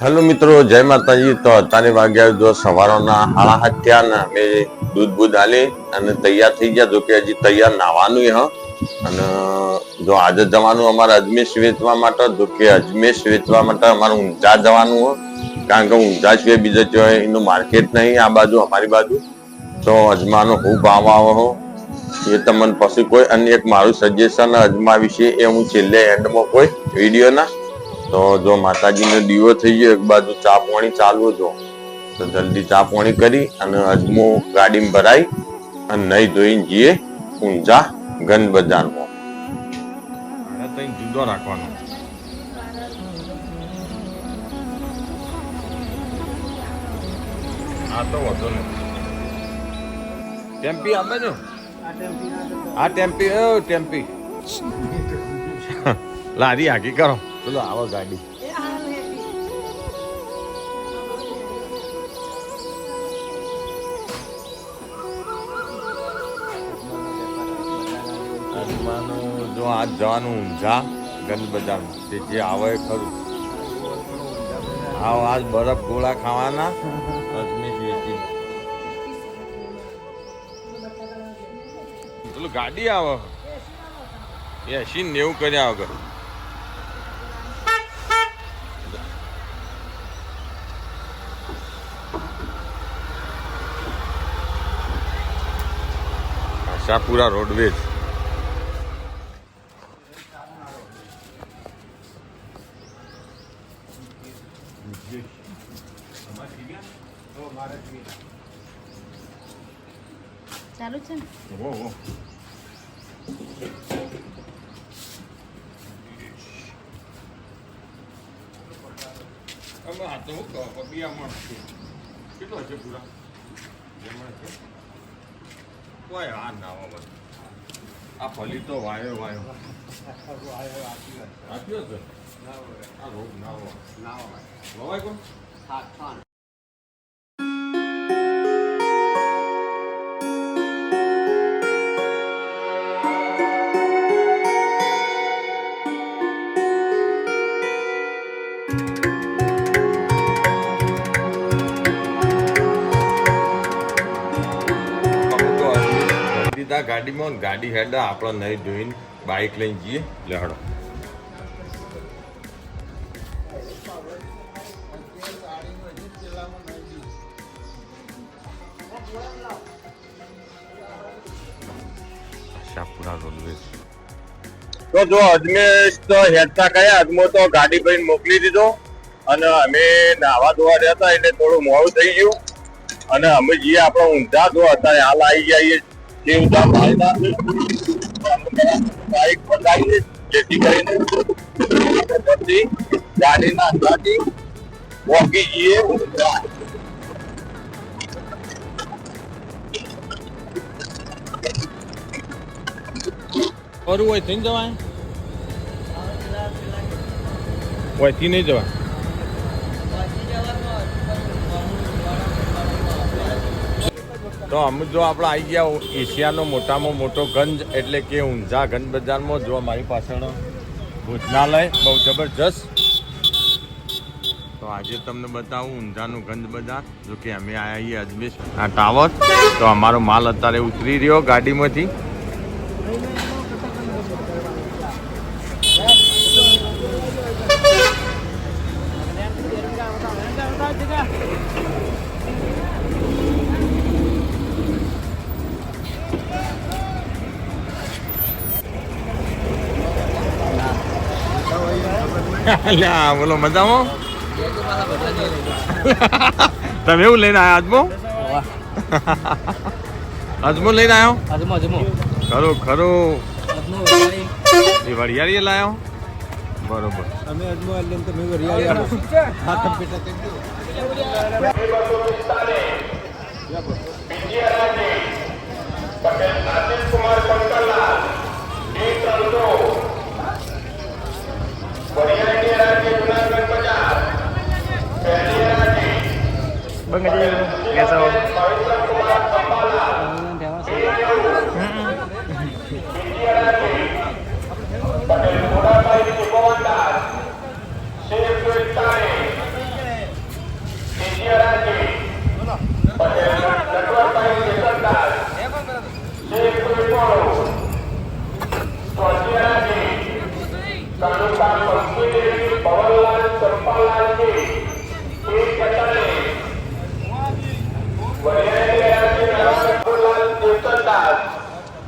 Hello મિત્રો, જય માતાજી. તો અત્યારે વાગ્યા જો સવારોના હાળા સાત થયા ને અમે દૂધ બૂધ આલી અને તૈયાર થઈ ગયા જો કે હજી તૈયાર નાવાનું હ. અને જો આજે જવાનું અમારે અજમેશ વેચવા માટે જો કે અજમેશ વેચવા માટે અમારે ઊંઝા જવાનું હો. કારણ કે ઊંઝા સિવાય બીજા જોઈએ એનું માર્કેટ નહીં, આ બાજુ, અમારી બાજુ. તો અજમાનો ખૂબ ભાવ આવો હો. એ તમને પછી કોઈ અને એક મારું સજેશન અજમા વિશે એ હું છેલ્લે એન્ડમાં કોઈ વિડીયોના તો જો માતાજીનો દીવો થઈ ગયો એક બાજુ ચા પાણી ચાલુ જો તો જલ્દી ચા પાણી કરી અને અજમો ગાડીમાં ભરાઈ અને નહીં ધોઈને જઈએ ઊંઝા ગન બજારમાં જુદો રાખવાનો. આ તો વધુ નહીં ટેમ્પી આપે ને આ ટેમ્પી ઓ ટેમ્પી. લારી આગી કરો. ચલો આવો ગાડી. જો આજ જવાનું ઊંઝા ગંજ બજારમાં તે જે આવે ખરું. આવ આજ બરફ ગોળા ખાવાના. પેલું ગાડી આવે. એસી નેવું કર્યા વગર. આશાપુરા રોડવેજ ચાલુ છે ને? ઓહો અમે આ તો હું કહું પપિયામાં કેટલો છે પૂરા? જમણ છે? કોઈ આ ના બધું આ ફલી તો વાયો વાયો. આપ્યો છે? આ રોગ ના હોય. વવાય કોણ? અમે દીધા ને ગાડી હેડા આપણે નહીં જોઈને બાઇક લઈને જઈએ. લેહડો તો જો અજમેશ તો હેડતા કયા અજમો તો ગાડી ભાઈ મોકલી દીધો. અને અમે નાવા ધોવા રહ્યા હતા એટલે થોડું મોડું થઈ ગયું. અને અમે જઈએ આપણે ઊંધા ધોવા. હતા હાલ આવી જઈએ શિવધામ બાઈક પર લાવીએ જેથી કરીને પછી ગાડીના અંદરથી પહોંચી જઈએ ઊંઝા કરવું હોય થઈ જવાય હોયથી નહીં જવાય તો અમે જો આપણે આવી ગયા એશિયાનો મોટામાં મોટો ગંજ, એટલે કે ઊંઝા ગંજ બજારમાં જો મારી પાછળ ભોજનાલય, બહુ જબરજસ્ત. તો આજે તમને બતાવું ઊંઝાનું ગંજ બજાર જો કે અમે આવ્યા છીએ અજમેર આ ટાવર. તો અમારો માલ અત્યારે ઉતરી રહ્યો ગાડીમાંથી. અલ્યા બોલો મજામાં? તમે એવું લઈને આવ્યા આજમો? અજમો લઈને આવ્યો અજમો અજમો ખરો ખરો. એ વરિયાળી લાવ્યો બરોબર. અમે અજમો લઈને તમે વરિયાળી આવો હા કમ્પ્યુટર કરી Bang aja dulu. Gasau. Ini dia.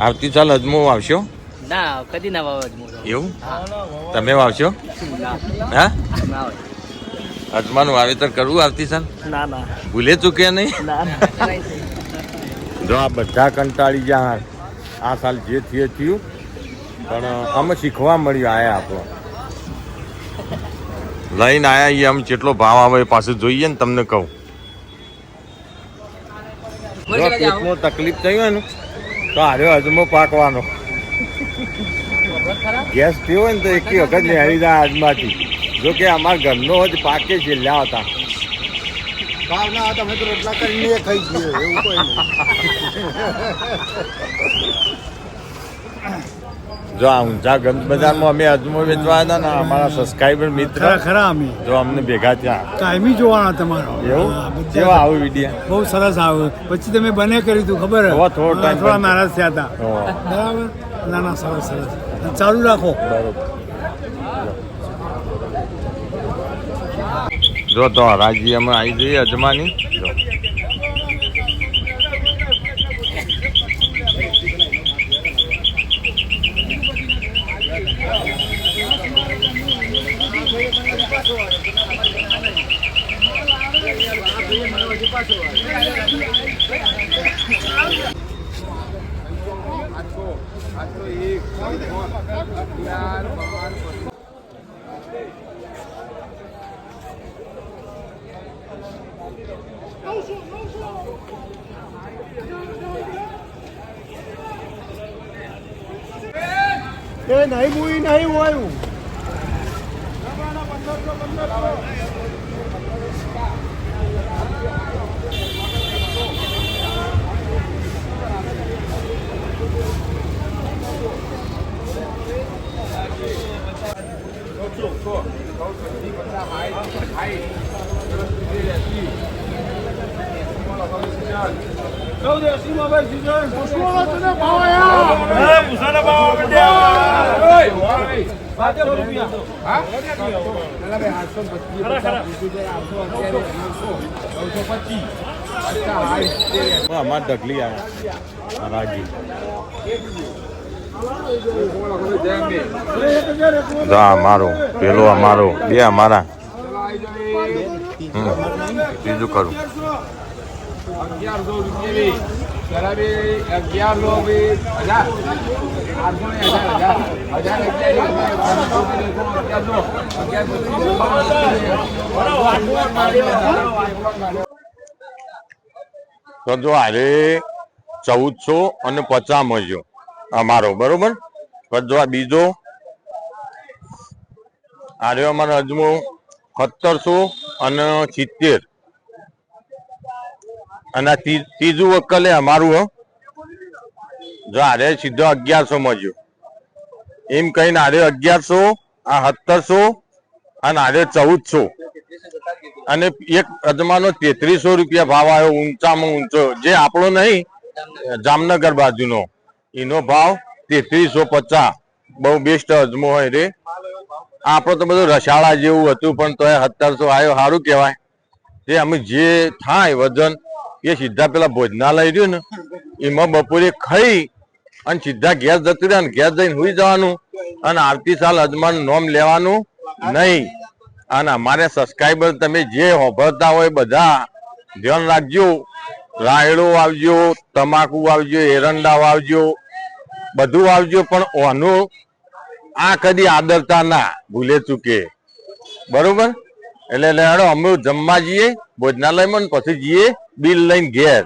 આવતી સાલ અજમો આવશો ના કદી ના વાવજ મોટો એવું? તમે વાવશો? હા? અજમાનું વાવેતર કરવું આવતી સાલ? ના ના. ભૂલે ચૂક્યા નહીં? જો આ બધા કંટાળી ગયા આ સાલ જે થયે થયું. પણ અમે શીખવા મળ્યું આયા આપણો. લઈને આયા એ આમ કેટલો ભાવ આવે એ પાસે જોઈએ ને તમને કહું. પેટમાં તકલીફ થઈ હોય ને તો હાર્યો અજમો પાકવાનો. ગેસ થયો હોય ને તો એક વખત નેહરી જાય આજમાંથી. જો કે અમારા ઘરનો જ પાકે છે લ્યા હતા ભાવ ના હતા અમે તો રોટલા કરીને ખાઈ જઈએ એવું કોઈ નહીં. જો આ ઊંઝા ગંજ બજારમાં અમે અજમો વેચવા હતા ને અમારા સબસ્ક્રાઈબર મિત્ર ખરા અમે. જો અમને ભેગા થયા. ટાઈમી જોવાના તમારો. એવું? કેવા આવું વિડીયા બહુ સરસ આવ્યો પછી તમે બને કર્યું હતું ખબર? થોડો- થોડો ટાઈમ થોડા. નારાજ થયા હતા. બરાબર? ના ના સરસ. સરસ ચાલુ રાખો. જો તો રાજી અમે આવી જઈએ અજમાની. જો. એ નહીં મુઈ નહીં હોયું não lá, não é não é? Vamos, anda bom, vamos lá! Vamos lá, vamos lá! અમાર ઢગલી આવ્યા રાજી. અમારો. પેલો અમારો. બે અમારા. બીજું કરું અગિયારસો રૂપિયા અગિયારસો તો જો હારે ચૌદસો અને પચાસ મળ્યો. અમારો બરોબર? જો આ બીજો. આરે અમારો અજમો સત્તરસો અને સિત્તેર. અને તી- ત્રીજું વકલે અમારું, હો. જો આરે સીધો અગિયારસો મળ્યો એમ કહીને આરે અગિયારસો, આ સત્તરસો, અને આરે ચૌદસો. અને એક અજમાનો તેત્રીસો રૂપિયા ભાવ આવ્યો ઊંચામાં ઊંચો. જે આપણો નહીં, જામનગર બાજુનો. એનો ભાવ તેત્રીસો પચાસ. બહુ બેસ્ટ અજમો હોય રે. આપણો તો બધું રસાળા જેવું હતું, પણ તોય સત્તરસો આવ્યો. સારું કહેવાય. જે અમે જે થાય વજન એ સીધા પેલા ભોજનાલય રહ્યું ને, એમાં બપોરે ખાઈ અને સીધા ગેસ જતું રહ્યા ગેસ જઈને હુઈ જવાનું અને આવતી સાલ અજમાનું નોમ લેવાનું નહીં. અને અમારે સબસ્ક્રાઈબર તમે જે હોભરતા હોય બધા ધ્યાન રાખજો. રાયડો આવજો તમાકુ આવજો એરંડા આવજો બધું આવજો પણ ઓનું આ કદી આદરતા ના ભૂલે ચૂકે. બરોબર? એટલે લેડો અમે જમવા જઈએ ભોજનાલયમાં પછી જઈએ બિલ લઈને ઘેર.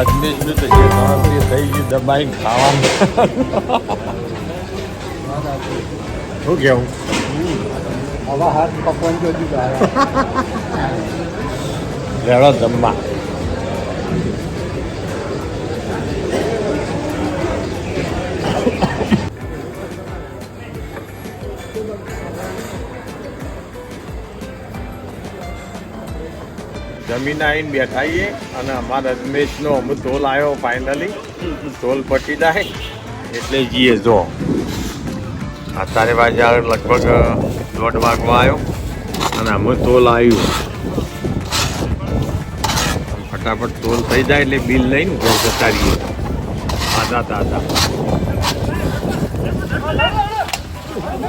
અજમેરનું તો જે ગણતરી થઈ ગયું દબાઈ ખાવાનું. શું કેવું હવા હાથ પકવાન લેડો જમવા. જમીન આવીને બેઠા છીએ અને અમારા રજમેશનો અમુક ધોલ આવ્યો ફાઇનલી ટોલ પટી જાય એટલે જઈએ જો. અત્યારે પાછા લગભગ દોઢ વાગવા આવ્યો અને અમે ટોલ આવ્યું. ફટાફટ ટોલ થઈ જાય એટલે બિલ લઈને ઘર જતા રહીએ આદા દાદા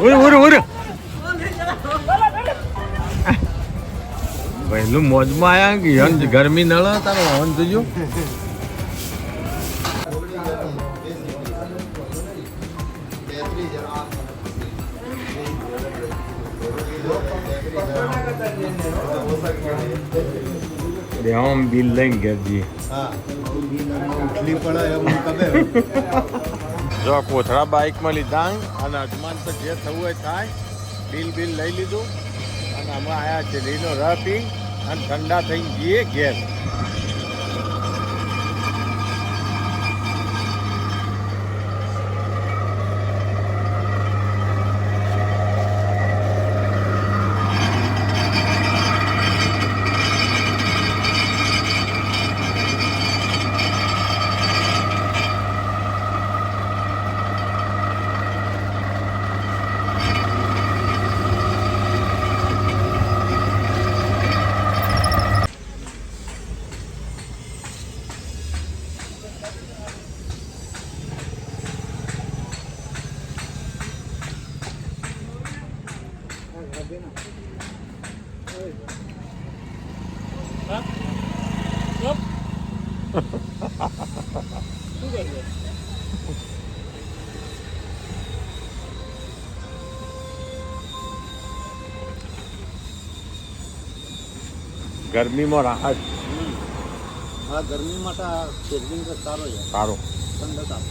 ઉર ઉર, ઉરે. પહેલું મોજમાં આયા કે હંજ ગરમી નળ, તારો હન જોજો દેવામાં બિલ લઈને ઘેર જઈએ. ઉઠલી પડે એમ કબે જો કોથળા બાઇકમાં લીધા અને અજમાન તો જે થવું હોય થાય, બિલ બિલ લઈ લીધું. અને અમે આયા છે લીલો રહ અને ઠંડા થઈ જઈએ ઘેર. ગરમીમાં રાહત. હા ગરમી માટે આ તો સારો છે. સારો. ઠંડક આપે.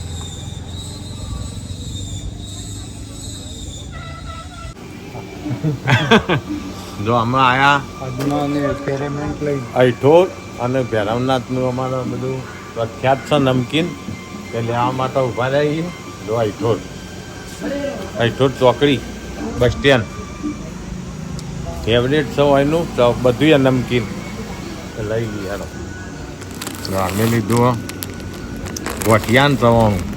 જો અમે આયા. એક્સપેરિમેન્ટ લઈ. અઠોર અને ભૈરવનાથનું અમારું બધું પ્રખ્યાત છે નમકીન. તે લેવા માટે ઊભા રહીએ જો અઠોર અઠોર ચોકડી. Bus stand. ફેવરેટ છે એનું. બધું નમકીન. લઈ ગયા અમે લીધું ગોઠિયાન સવાનું